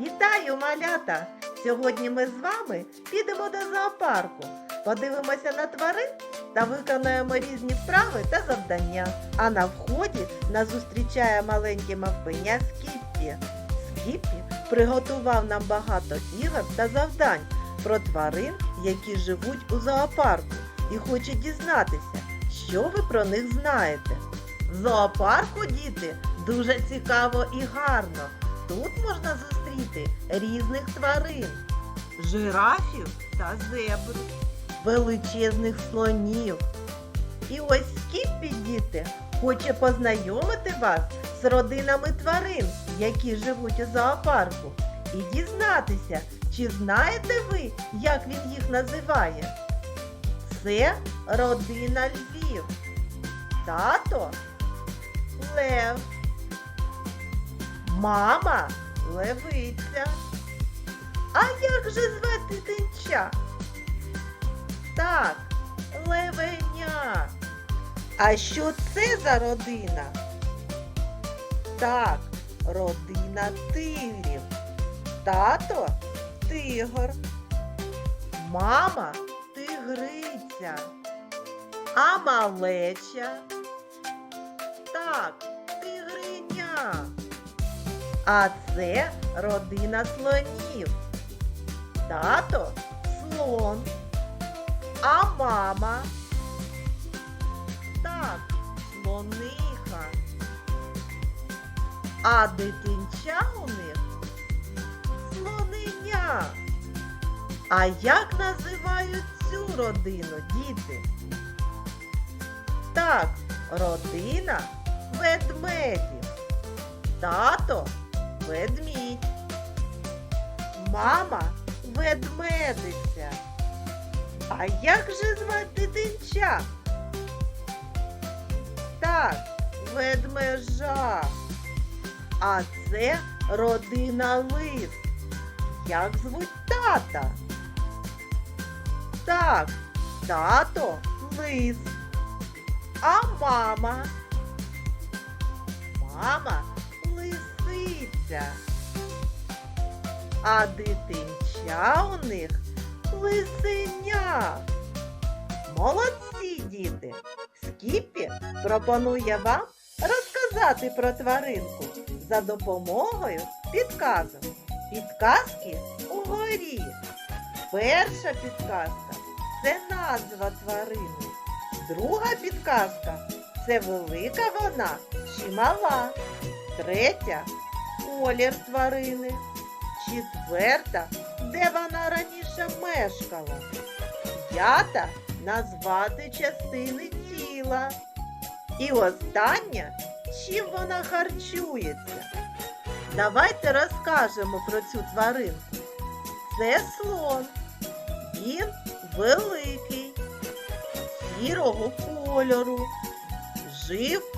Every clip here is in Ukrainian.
Вітаю, малята! Сьогодні ми з вами підемо до зоопарку, подивимося на тварин та виконаємо різні вправи та завдання. А на вході нас зустрічає маленьке мавпеня Скіппі. Скіппі приготував нам багато ігор та завдань про тварин, які живуть у зоопарку, і хоче дізнатися, що ви про них знаєте. В зоопарку, діти, дуже цікаво і гарно. Тут можна зустріти різних тварин, жирафів та зебр, величезних слонів. І ось Скіппі, діти, хоче познайомити вас з родинами тварин, які живуть у зоопарку, і дізнатися, чи знаєте ви, як він їх називає. Це родина львів. Тато лев. Мама левиця. А як же звати дитинча? Так, левеня. А що це за родина? Так, родина тигрів. Тато тигр. Мама тигриця. А малеча? Так, тигриня. А це родина слонів. Тато слон. А мама. Так, слониха. А дитинча у них слоненя. А як називають цю родину, діти? Так, родина ведмедів. Тато ведмідь. Мама ведмедиця. А як же звати дитинча? Так, ведмежа. А це родина лис. Як звуть тата? Так, тато лис. А мама? Мама лисиця. А дитинча у них лисеня. Молодці діти! Скіппі пропонує вам розказати про тваринку за допомогою підказок. Підказки угорі. Перша підказка це назва тварини. Друга підказка це велика вона чи мала. Третя колір тварини. Четверта, де вона раніше мешкала. П'ята назвати частини тіла. І остання, чим вона харчується. Давайте розкажемо про цю тваринку. Це слон. Він великий, сірого кольору, жив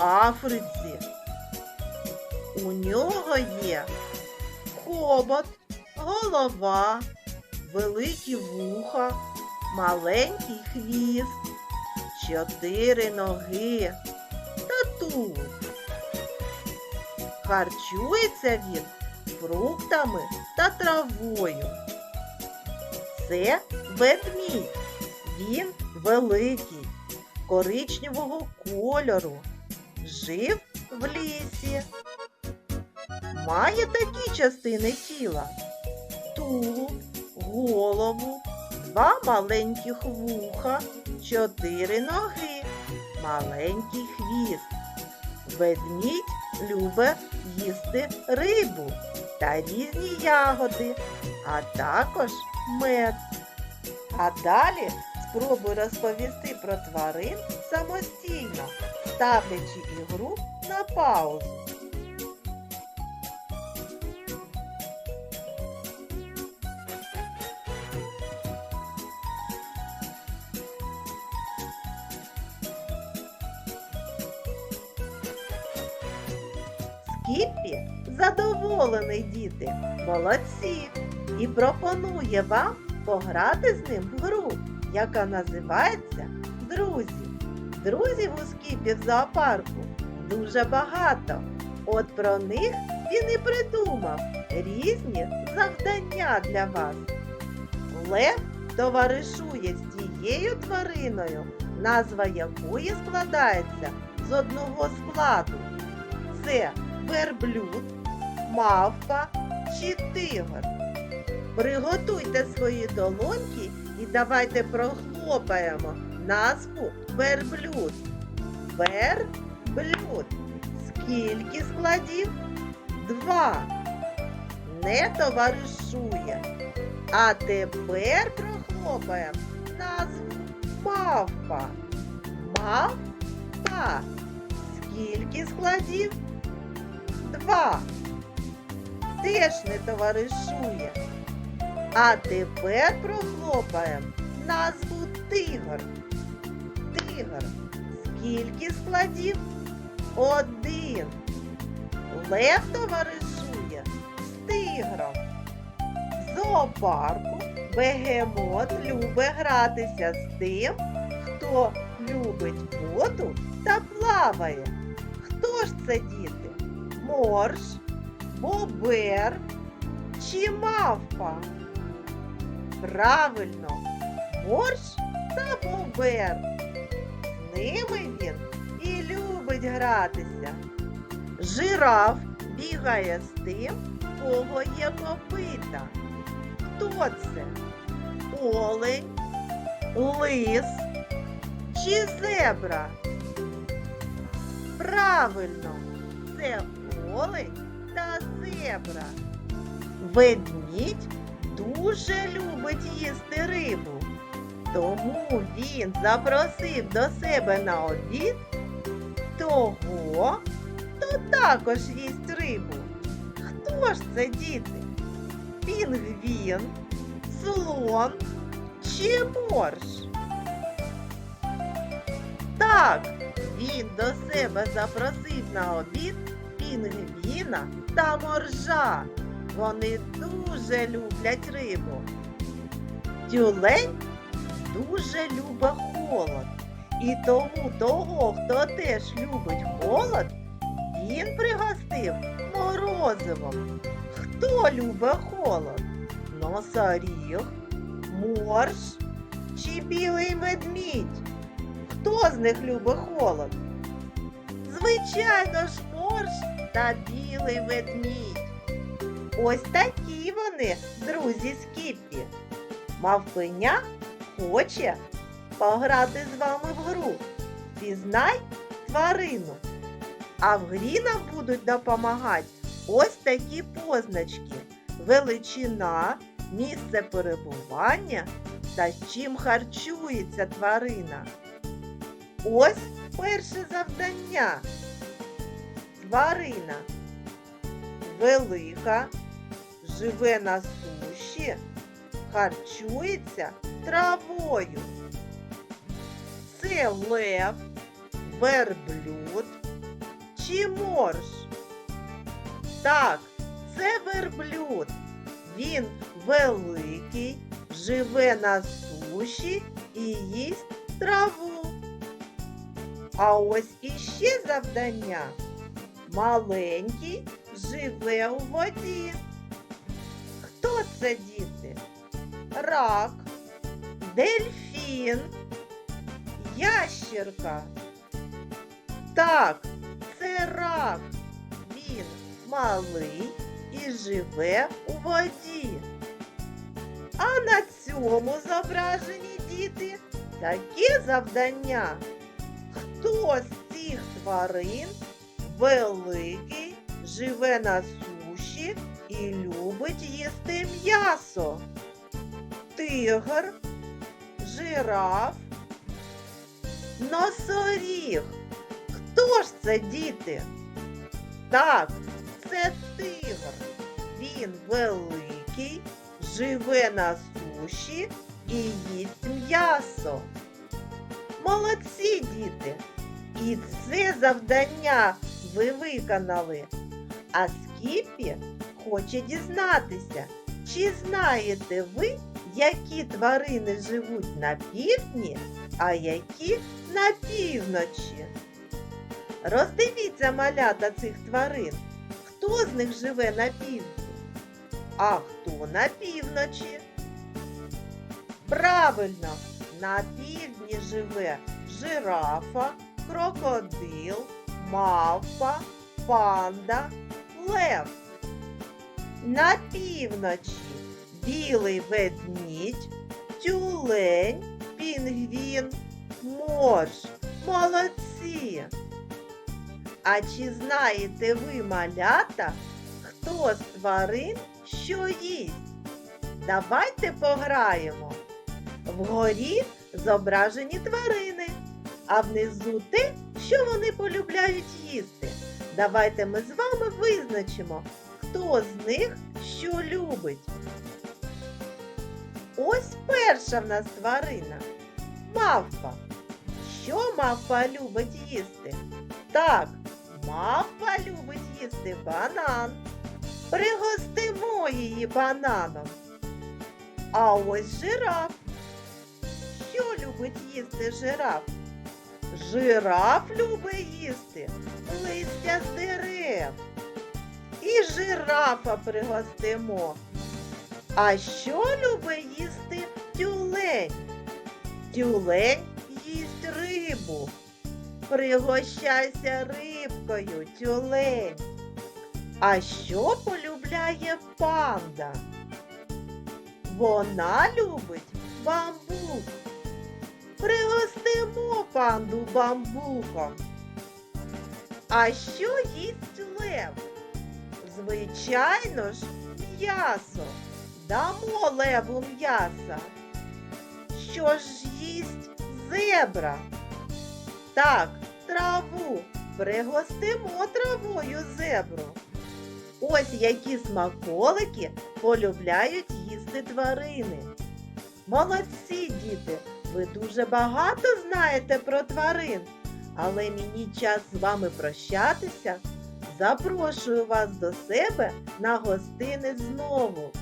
Африці. У нього є хобот, голова, великі вуха, маленький хвіст, чотири ноги та тулуб. Харчується він фруктами та травою. Це ведмідь. Він великий, коричневого кольору. Жив в лісі. Має такі частини тіла: тулуб, голову, два маленьких вуха, чотири ноги, маленький хвіст. Ведмідь любить їсти рибу та різні ягоди, а також мед. А далі спробуй розповісти про тварин самостійно, ставлячи ігру на паузу. Скіппі задоволений діти, молодці, і пропонує вам пограти з ним в гру, яка називається Друзі. Друзів у Скіппі в зоопарку дуже багато. От про них він і придумав різні завдання для вас. Лев товаришує з тією твариною, назва якої складається з одного складу. Це верблюд, мавка чи тигр. Приготуйте свої долоньки і давайте прохлопаємо назву верблюд. Верблюд. Скільки складів? Два. Не товаришує. А тепер прохлопаємо назву мавпа. Мавпа. Скільки складів? Два. Теж не товаришує. А тепер прохлопаємо назву тигр. Тигр. Скільки складів? Один. Лев товаришує з тигром. В зоопарку бегемот любить гратися з тим, хто любить воду та плаває. Хто ж це діти? Морж, бобер чи мавпа? Правильно, морж та бобер. Ними він і любить гратися. Жираф бігає з тим, кого є копита. Хто це? Олень, лис чи зебра? Правильно, це олень та зебра. Ведмідь дуже любить їсти рибу. Тому він запросив до себе на обід того, хто також їсть рибу. Хто ж це діти? Пінгвін, слон чи морж? Так, він до себе запросив на обід пінгвіна та моржа. Вони дуже люблять рибу. Тюлень дуже любить холод. І тому того, хто теж любить холод, він пригостив морозивом. Хто любить холод? Носоріг, морж чи білий ведмідь? Хто з них любить холод? Звичайно ж, морж та білий ведмідь. Ось такі вони, друзі Скіппі. Мавпеня хоче пограти з вами в гру. Пізнай тварину. А в грі нам будуть допомагати ось такі позначки. Величина, місце перебування та чим харчується тварина. Ось перше завдання. Тварина велика, живе на суші, харчується травою. Це лев, верблюд чи морж? Так, це верблюд. Він великий, живе на суші і їсть траву. А ось іще завдання. Маленький живе у воді. Хто це діти? Рак, дельфін, ящерка. Так, це рак. Він малий і живе у воді. А на цьому зображенні діти таке завдання. Хто з цих тварин великий, живе на суші і любить їсти м'ясо? Тигр, жираф, носоріг. Хто ж це діти? Так, це тигр. Він великий, живе на суші і їсть м'ясо. Молодці, діти! І це завдання ви виконали. А Скіпі хоче дізнатися, чи знаєте ви, які тварини живуть на півдні, а які на півночі? Роздивіться малята цих тварин. Хто з них живе на півдні? А хто на півночі? Правильно, на півдні живе жирафа, крокодил, мавпа, панда, лев. На півночі білий ведмідь, тюлень, пінгвін, морж. Молодці! А чи знаєте ви, малята, хто з тварин що їсть? Давайте пограємо. Вгорі зображені тварини, а внизу те, що вони полюбляють їсти. Давайте ми з вами визначимо, хто з них що любить. Ось перша в нас тварина мавпа. Що мавпа любить їсти? Так, мавпа любить їсти банан. Пригостимо її бананом. А ось жираф. Що любить їсти жираф? Жираф любить їсти листя з дерев. І жирафа пригостимо. А що любить їсти тюлень? Тюлень їсть рибу. Пригощайся рибкою, тюлень. А що полюбляє панда? Вона любить бамбук. Пригостимо панду бамбуком. А що їсть лев? Звичайно ж, м'ясо. Дамо леву м'яса. Що ж їсть зебра? Так, траву. Пригостимо травою зебру. Ось які смаколики полюбляють їсти тварини. Молодці, діти! Ви дуже багато знаєте про тварин, але мені час з вами прощатися. Запрошую вас до себе на гостини знову.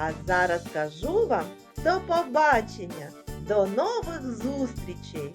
А зараз кажу вам до побачення, до нових зустрічей!